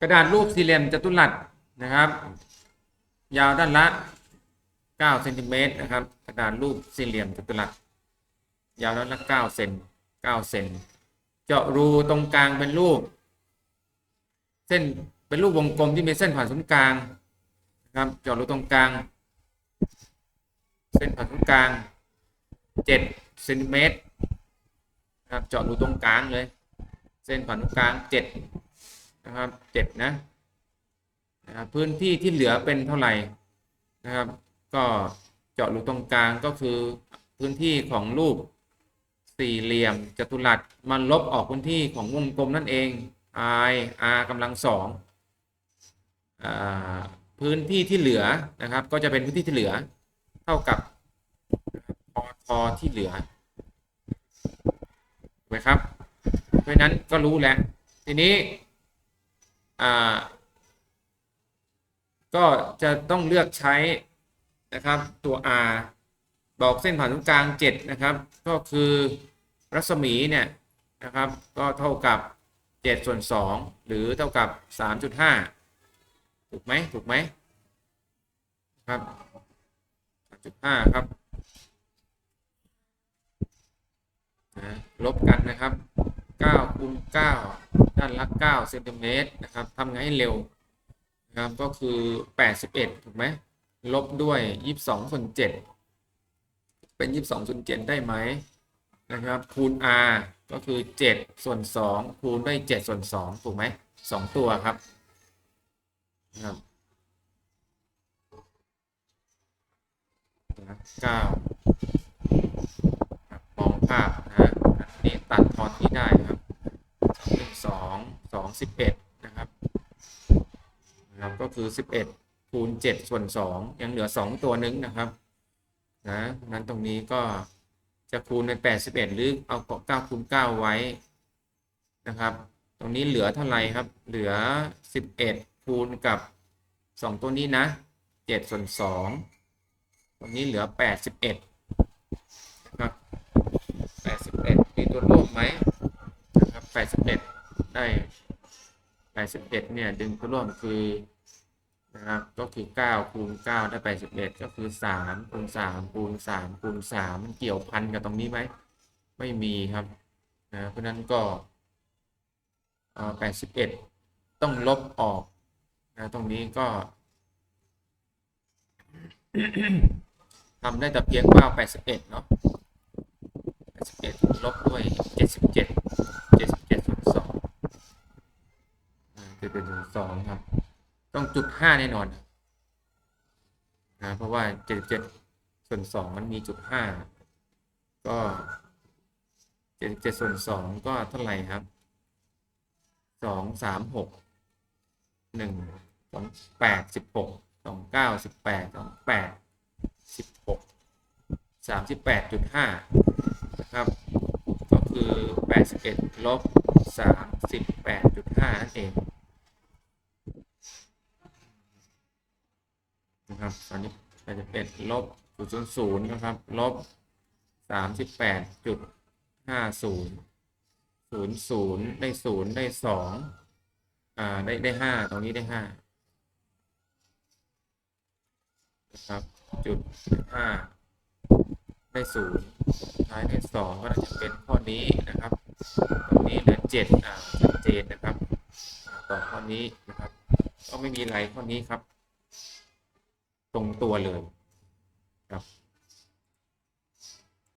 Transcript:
กระดาษรูปสี่เหลี่ยมจัตุรัสนะครับ ยาวด้านละ9เซนติเมตรนะครับ กระดาษรูปสี่เหลี่ยมจัตุรัสยาวด้านละ9เซน9เซนเจาะรูตรงกลางเป็นรูป เส้นเป็นรูปวงกลมที่มีเส้นผ่านศูนย์กลางนะครับเจาะรูตรงกลาง เส้นผ่านศูนย์กลาง7เซนติเมตรนะครับเจาะรูตรงกลางเลย เส้นผ่านศูนย์กลาง7 นะครับ7นะนะครับพื้นที่ที่เหลือเป็นเท่าไหร่นะครับ ก็เจาะรูตรงกลางก็คือพื้นที่ของรูปสี่เหลี่ยมจัตุรัสมันลบออกพื้นที่ของวงกลมนั่นเอง i r กำลังสองอพื้นที่ที่เหลือนะครับ ก็จะเป็นพื้นที่ที่เหลือ เท่ากับพอทอที่เหลือไหมครับ เพราะนั้นก็รู้แล้ว ทีนี้ อ่า ก็จะต้องเลือกใช้นะครับตัว r บอกเส้นผ่านศูนย์กลาง 7 นะครับ ก็คือรัศมีเนี่ยนะครับ ก็เท่ากับ 7 ส่วน 2 หรือเท่ากับ 3.5 ถูกไหมถูกไหมครับ3.5 ครับลบกันนะครับ 9คูณ9 ด้านละ9เซนติเมตรนะครับทำไงให้เร็วนะครับก็คือ 81 ถูกไหมลบด้วย 22ส่วน7เป็น 22ส่วน7ได้ไหมนะครับคูณ r ก็คือ 7 ส่วน 2 คูณด้วย 7 ส่วน 2 ถูกไหม 2 ตัวครับนะครับ9มองภาพนะอันนี่ตัดทอนที่ได้ครับ 11นะครับนะครับ ก็คือ 11คูณ7ส่วน 2 ยังเหลือ 2 ตัวนึงนะครับนะนั้นตรงนี้ก็จะคูณใน 81 หรือเอา9คูณ9ไว้นะครับ ตรงนี้เหลือเท่าไหร่ครับ เหลือ 11 คูณกับ 2 ตัวนี้นะ7ส่วน 2 ตรงนี้เหลือ 81นะครับ81 มีตัวร่วมไหมนะครับ81 ได้ 81เนี่ยดึงตัวร่วมคือนะครับก็คือ9คูณ9ได้81 ก็คือ 3คูณ3คูณ3คูณ3มันเกี่ยวพันกับตรงนี้ไหมไม่มีครับนะเพราะนั้นก็81 ต้องลบออกนะตรงนี้ก็ทำได้แต่เพียงว่า81 เนาะ81 ลบด้วย 77ส่วน 2อ่า77ส่วน2ครับ ต้องจุดห้าแน่นอนนะเพราะว่าเจ็ดเจ็ดส่วนสองมันมีจุดห้าก็เจ็ดเจ็ดส่วนสองก็เท่าไหร่ครับสองสามหกหนึ่งสองแปดสิบหกสองเก้าสิบแปดสองแปดสิบหกสามสิบแปดจุดห้านะครับ ก็คือแปดสิบเอ็ดลบสามสิบแปดจุดห้านั่นเอง นะครับตอนนี้แปดสิบเอ็ดลบศูนย์ศูนย์ศูนย์นะครับ ลบสามสิบแปดจุดห้าศูนย์ศูนย์ศูนย์ได้ศูนย์ได้สองอ่า ได้ได้ห้าตรงนี้ได้ห้านะครับ จุดห้าได้ศูนย์ท้ายได้สองก็น่าจะเป็นข้อนี้นะครับ ตรงนี้เหลือเจ็ดอ่าชัดเจนนะครับ ต่อข้อนี้นะครับ ก็ไม่มีอะไรข้อนี้ครับ รงตัวเลยครับ